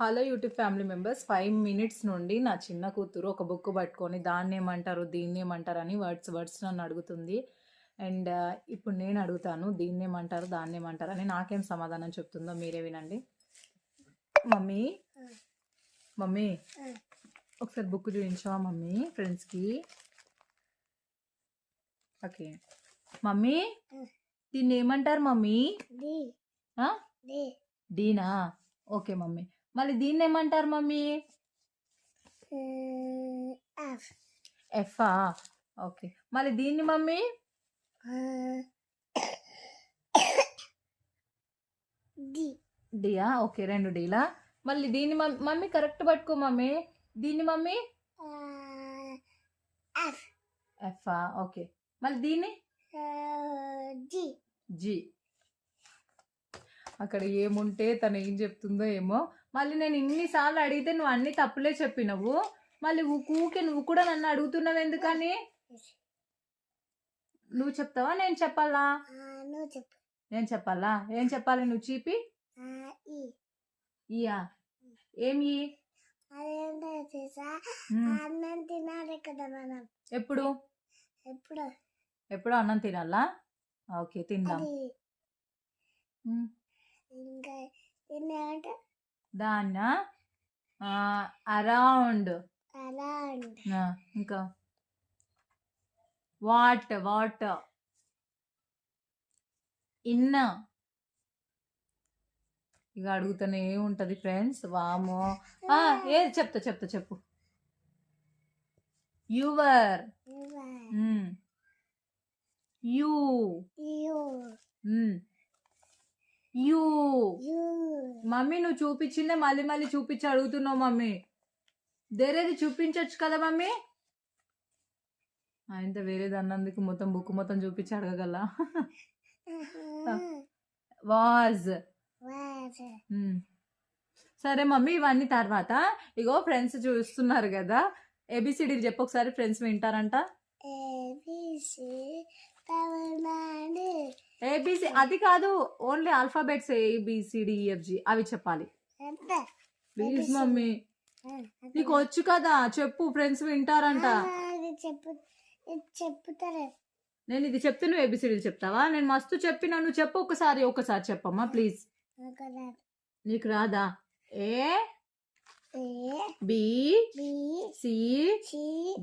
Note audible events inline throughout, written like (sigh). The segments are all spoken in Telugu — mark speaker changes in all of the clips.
Speaker 1: Hello YouTube family members five minutes నుండి నా చిన్న కూతురు ఒక బుక్ పట్టుకొని దాన్ని ఏమంటారు దీన్ని ఏమంటారు అని వర్డ్స్ వర్డ్స్ నన్ను అడుగుతుంది. అండ్ ఇప్పుడు నేను అడుగుతాను దీన్ని ఏమంటారు దాన్ని ఏమంటారు అని నాకేం సమాధానం చెప్తుందో మీరే వినండి. మమ్మీ మమ్మీ ఒకసారి బుక్ చూపించావా మమ్మీ ఫ్రెండ్స్కి ఓకే మమ్మీ దీన్ని ఏమంటారు మమ్మీ డీనా? Okay mummy. మళ్ళీ దీన్ని ఏమంటారు మమ్మీ?
Speaker 2: F
Speaker 1: okay. మళ్ళీ దీన్ని మమ్మీ? (coughs) డియా ఓకే రెండు డీలా మళ్ళీ దీన్ని మమ్- మమ్మీ కరెక్ట్ పట్టుకో మమ్మీ. దీన్ని మమ్మీ?
Speaker 2: ఎఫ్
Speaker 1: ఎఫా ఓకే. మళ్ళీ దీన్ని?
Speaker 2: జి
Speaker 1: జి అక్కడ ఏముంటే తను ఏం చెప్తుందో ఏమో మళ్ళీ నేను ఇన్నిసార్లు అడిగితే నువ్వు అన్ని తప్పులే చెప్పినవు. మళ్ళీ ఊకే నువ్వు కూడా నన్ను అడుగుతున్నావు ఎందుకని? నువ్వు చెప్తావా? నేను చెప్పాలా?
Speaker 2: నువ్వు చెప్పు.
Speaker 1: నేను చెప్పాలా? ఏం చెప్పాలి నువ్వు చీపి? ఇయా ఏం ఈ?
Speaker 2: అదేంటో తెలుసా?
Speaker 1: మ్మ్.
Speaker 2: అన్నం తినాలి కదా మనం.
Speaker 1: ఎప్పుడు?
Speaker 2: ఎప్పుడు?
Speaker 1: ఎప్పుడు అన్నం తినాలా? ఓకే తిందాం.
Speaker 2: ఇంకా తిన్నామంటే
Speaker 1: దాన్న అరౌండ్ ఇంకా. వాట్ వాట్ ఇన్న. ఇక అడుగుతూనే ఉంటది ఫ్రెండ్స్ వామో ఆ, ఏది చెప్తా చెప్తా చెప్పు. యువర్ యూ
Speaker 2: యూ
Speaker 1: మమ్మీ నువ్వు చూపించిందే మళ్ళీ మళ్ళీ చూపించి అడుగుతున్నావు మమ్మీ. వేరేది చూపించవచ్చు కదా మమ్మీ? ఆయనతో వేరేది అన్నందుకు మొత్తం బుక్ మొత్తం చూపించి అడగగల (laughs) వాజ్.
Speaker 2: వాజ్.
Speaker 1: సరే మమ్మీ ఇవన్నీ తర్వాత. ఇగో ఫ్రెండ్స్ చూస్తున్నారు కదా. ఏబిసిడీలు చెప్పు ఒకసారి ఫ్రెండ్స్ వింటారంట.
Speaker 2: ఏబిసి
Speaker 1: ఏబిసి అది కాదు only alphabets A B C D F G అవి చెప్పాలి. Please mummy. నీకు వచ్చు కదా చెప్పు ఫ్రెండ్స్ వింటారంట.
Speaker 2: చెప్పు
Speaker 1: నేను ఇది చెప్తే నువ్వు ఏబిసిడీలు చెప్తావా? నేను మస్తు చెప్పిన నువ్వు చెప్పు ఒకసారి ఒకసారి చెప్పమ్మా ప్లీజ్ నీకు రాదా? A B C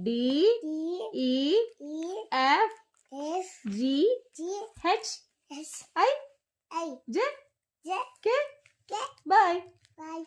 Speaker 1: D E F
Speaker 2: S
Speaker 1: G.
Speaker 2: G.
Speaker 1: H.
Speaker 2: S
Speaker 1: I.
Speaker 2: I.
Speaker 1: J.
Speaker 2: J.
Speaker 1: K.
Speaker 2: K
Speaker 1: Bye.
Speaker 2: Bye.